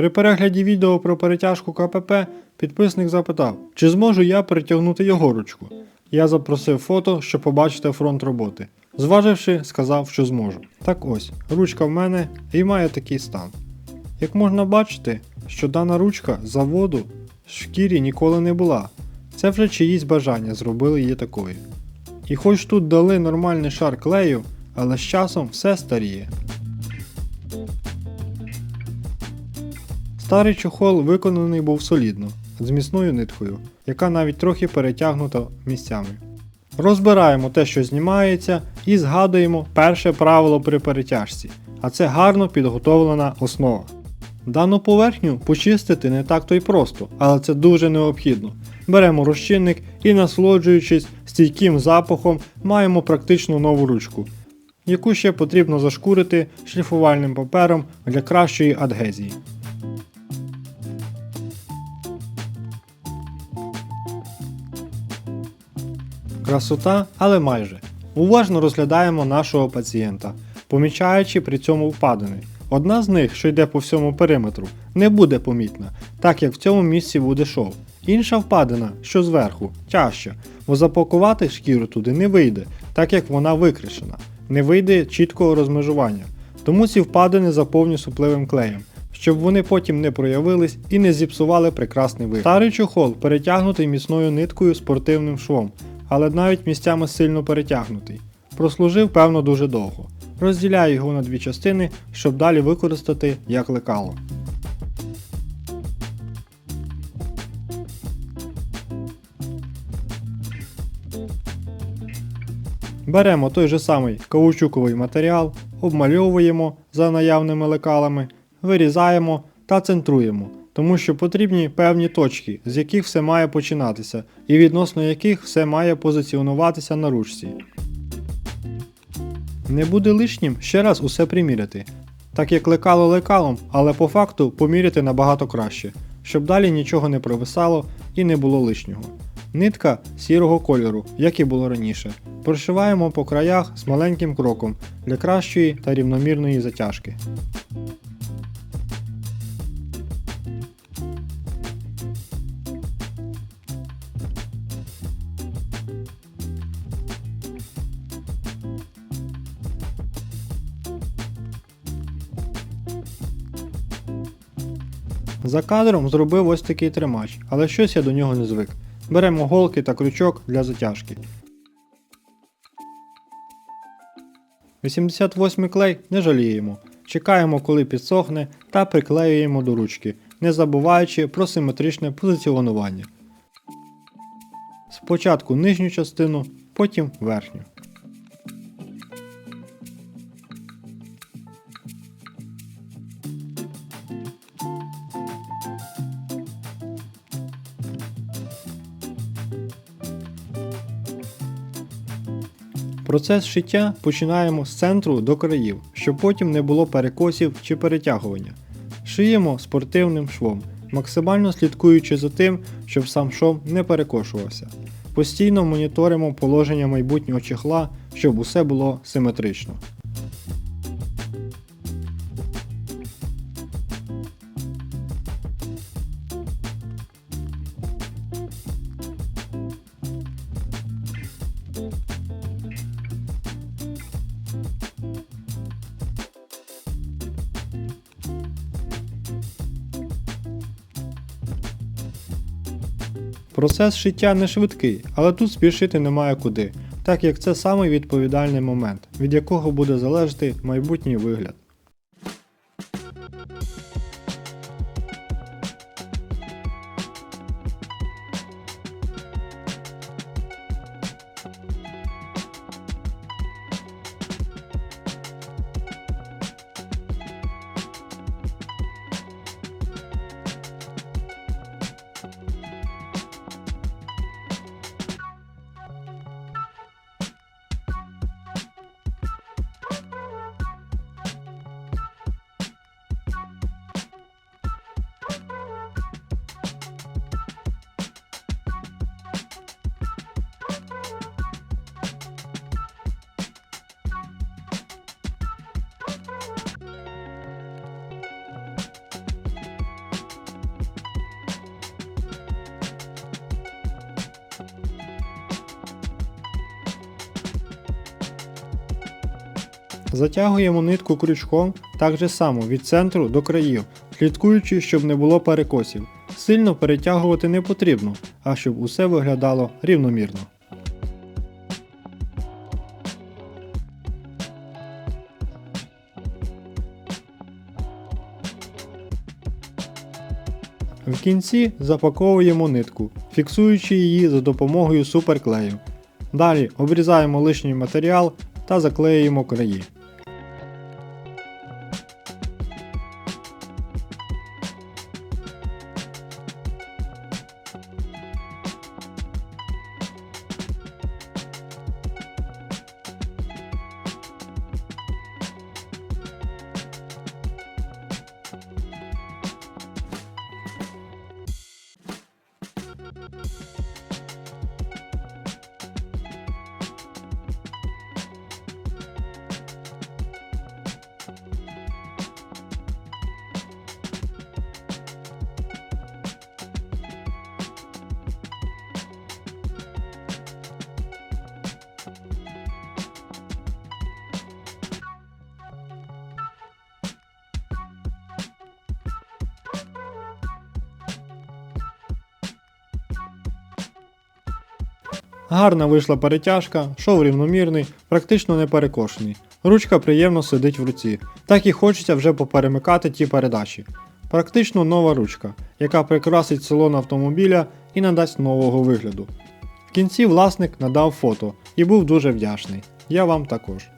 При перегляді відео про перетяжку КПП підписник запитав, чи зможу я перетягнути його ручку. Я запросив фото, щоб побачити фронт роботи. Зваживши, сказав, що зможу. Так ось, ручка в мене і має такий стан. Як можна бачити, що дана ручка заводу в шкірі ніколи не була. Це вже чиїсь бажання зробили її такою. І хоч тут дали нормальний шар клею, але з часом все старіє. Старий чохол виконаний був солідно, з міцною ниткою, яка навіть трохи перетягнута місцями. Розбираємо те, що знімається, і згадуємо перше правило при перетяжці, а це гарно підготовлена основа. Дану поверхню почистити не так то й просто, але це дуже необхідно. Беремо розчинник і, насолоджуючись стійким запахом, маємо практично нову ручку, яку ще потрібно зашкурити шліфувальним папером для кращої адгезії. Красота, але майже. Уважно розглядаємо нашого пацієнта, помічаючи при цьому впадини. Одна з них, що йде по всьому периметру, не буде помітна, так як в цьому місці буде шов. Інша впадина, що зверху, тяжча, бо запакувати шкіру туди не вийде, так як вона викришена. Не вийде чіткого розмежування. Тому ці впадини заповню супливим клеєм, щоб вони потім не проявились і не зіпсували прекрасний вигляд. Старий чохол перетягнутий міцною ниткою спортивним швом, але навіть місцями сильно перетягнутий. Прослужив, певно, дуже довго. Розділяю його на дві частини, щоб далі використати як лекало. Беремо той же самий каучуковий матеріал, обмальовуємо за наявними лекалами, вирізаємо та центруємо, тому що потрібні певні точки, з яких все має починатися, і відносно яких все має позиціонуватися на ручці. Не буде лишнім ще раз усе приміряти, так як лекало лекалом, але по факту поміряти набагато краще, щоб далі нічого не провисало і не було лишнього. Нитка сірого кольору, як і було раніше. Прошиваємо по краях з маленьким кроком для кращої та рівномірної затяжки. За кадром зробив ось такий тримач, але щось я до нього не звик. Беремо голки та крючок для затяжки. 88 клей не жаліємо. Чекаємо, коли підсохне, та приклеюємо до ручки, не забуваючи про симетричне позиціонування. Спочатку нижню частину, потім верхню. Процес шиття починаємо з центру до країв, щоб потім не було перекосів чи перетягування. Шиємо спортивним швом, максимально слідкуючи за тим, щоб сам шов не перекошувався. Постійно моніторимо положення майбутнього чехла, щоб усе було симетрично. Процес шиття не швидкий, але тут спішити немає куди, так як це самий відповідальний момент, від якого буде залежати майбутній вигляд. Затягуємо нитку крючком так же само від центру до країв, слідкуючи, щоб не було перекосів. Сильно перетягувати не потрібно, а щоб усе виглядало рівномірно. В кінці запаковуємо нитку, фіксуючи її за допомогою суперклею. Далі обрізаємо лишній матеріал та заклеюємо краї. Гарна вийшла перетяжка, шов рівномірний, практично не перекошений. Ручка приємно сидить в руці, так і хочеться вже поперемикати ті передачі. Практично нова ручка, яка прикрасить салон автомобіля і надасть нового вигляду. В кінці власник надав фото і був дуже вдячний. Я вам також.